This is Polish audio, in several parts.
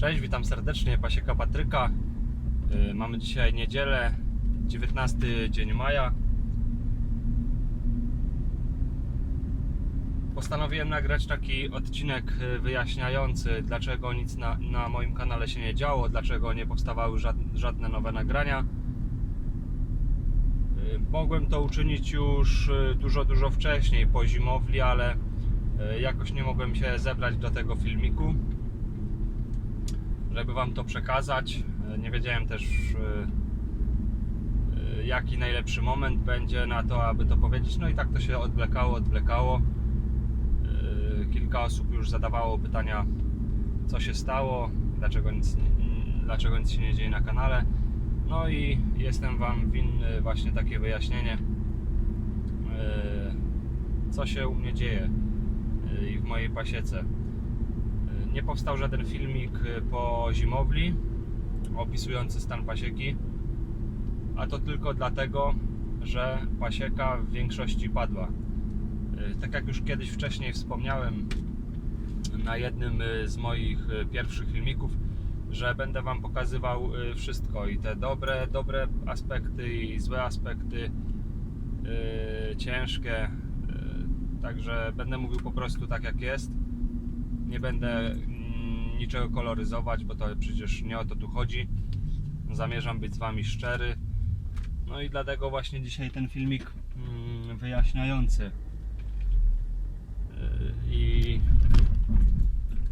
Cześć, witam serdecznie, Pasieka Patryka. Yy, Mamy dzisiaj niedzielę, 19 dzień maja. Postanowiłem nagrać taki odcinek yy, wyjaśniający, dlaczego nic na, na moim kanale się nie działo, dlaczego nie powstawały żadne, nowe nagrania. Yy, Mogłem to uczynić już dużo, dużo wcześniej, po zimowli, ale jakoś nie mogłem się zebrać do tego filmiku żeby Wam to przekazać. Nie wiedziałem też, e, e, jaki najlepszy moment będzie na to, aby to powiedzieć. No i tak to się odwlekało, odwlekało. E, Kilka osób już zadawało pytania, co się stało, dlaczego nic, dlaczego nic się nie dzieje na kanale. No i jestem Wam winny właśnie takie wyjaśnienie, e, co się u mnie dzieje e, i w mojej pasiece nie powstał żaden filmik po zimowli opisujący stan pasieki, a to tylko dlatego, że pasieka w większości padła. Tak jak już kiedyś wcześniej wspomniałem na jednym z moich pierwszych filmików, że będę Wam pokazywał wszystko i te dobre, dobre aspekty i złe aspekty, ciężkie. Także będę mówił po prostu tak jak jest nie będę mm, niczego koloryzować, bo to przecież nie o to tu chodzi. Zamierzam być z Wami szczery. No i dlatego właśnie dzisiaj ten filmik mm, wyjaśniający Yy, i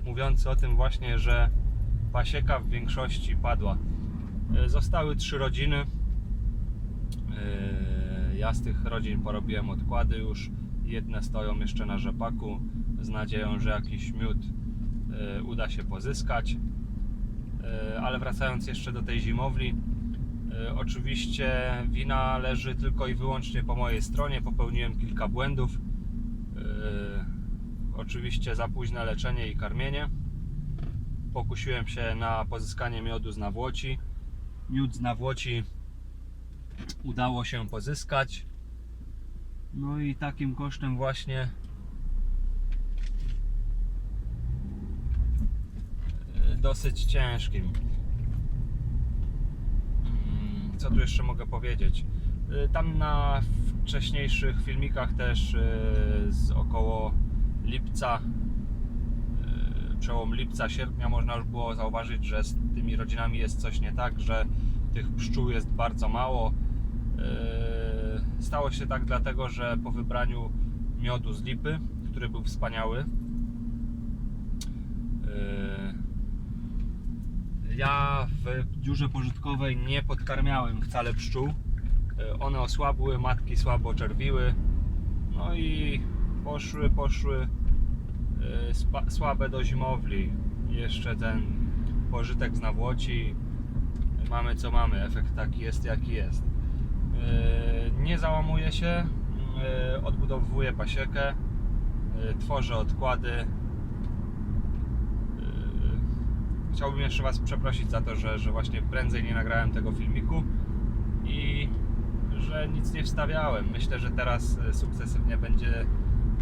mówiący o tym właśnie, że pasieka w większości padła. Yy, Zostały trzy rodziny. Yy, Ja z tych rodzin porobiłem odkłady już. Jedne stoją jeszcze na rzepaku z nadzieją, że jakiś miód y, uda się pozyskać. Y, Ale wracając jeszcze do tej zimowli, y, oczywiście wina leży tylko i wyłącznie po mojej stronie. Popełniłem kilka błędów. Oczywiście za późne leczenie i karmienie. Pokusiłem się na pozyskanie miodu z nawłoci. Miód z nawłoci udało się pozyskać. No i takim kosztem właśnie dosyć ciężkim. Mm, Co tu jeszcze mogę powiedzieć? E, Tam na wcześniejszych filmikach też e, z około lipca, e, przełom lipca, sierpnia można już było zauważyć, że z tymi rodzinami jest coś nie tak, że tych pszczół jest bardzo mało. Stało się tak dlatego, że po wybraniu miodu z lipy, który był wspaniały, yy, ja w dziurze pożytkowej nie podkarmiałem wcale pszczół. Yy, One osłabły, matki słabo czerwiły. No i poszły, poszły spa- słabe do zimowli. Jeszcze ten pożytek z nawłoci. Mamy co mamy, efekt taki jest jaki jest. Yy, nie załamuje się, odbudowuje pasiekę, tworzę odkłady. Yy, Chciałbym jeszcze Was przeprosić za to, że, że właśnie prędzej nie nagrałem tego filmiku i że nic nie wstawiałem. Myślę, że teraz yy, sukcesywnie będzie,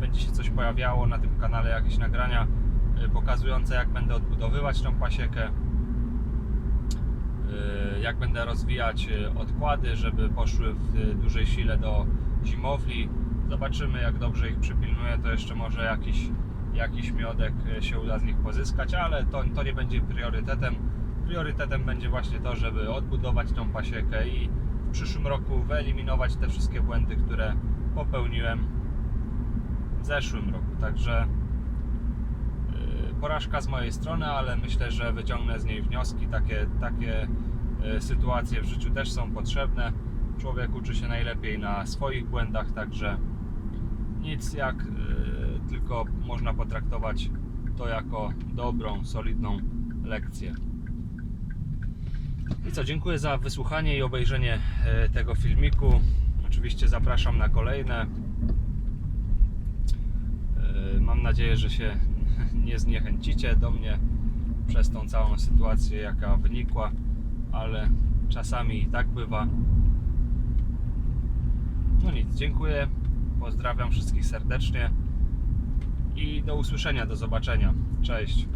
będzie się coś pojawiało na tym kanale, jakieś nagrania yy, pokazujące jak będę odbudowywać tą pasiekę y, jak będę rozwijać odkłady, żeby poszły w dużej sile do zimowli. Zobaczymy jak dobrze ich przypilnuję, to jeszcze może jakiś, jakiś miodek y, się uda z nich pozyskać, ale to, to nie będzie priorytetem. Priorytetem będzie właśnie to, żeby odbudować tą pasiekę i w przyszłym roku wyeliminować te wszystkie błędy, które popełniłem w zeszłym roku. Także y, porażka z mojej strony, ale myślę, że wyciągnę z niej wnioski. Takie, takie y, sytuacje w życiu też są potrzebne. Człowiek uczy się najlepiej na swoich błędach, także nic jak tylko można potraktować to jako dobrą, solidną lekcję. I co, dziękuję za wysłuchanie i obejrzenie y, tego filmiku. Oczywiście zapraszam na kolejne. Y, Mam nadzieję, że się nie zniechęcicie do mnie przez tą całą sytuację, jaka wynikła, ale czasami i tak bywa. No nic, dziękuję. Pozdrawiam wszystkich serdecznie i do usłyszenia, do zobaczenia. Cześć.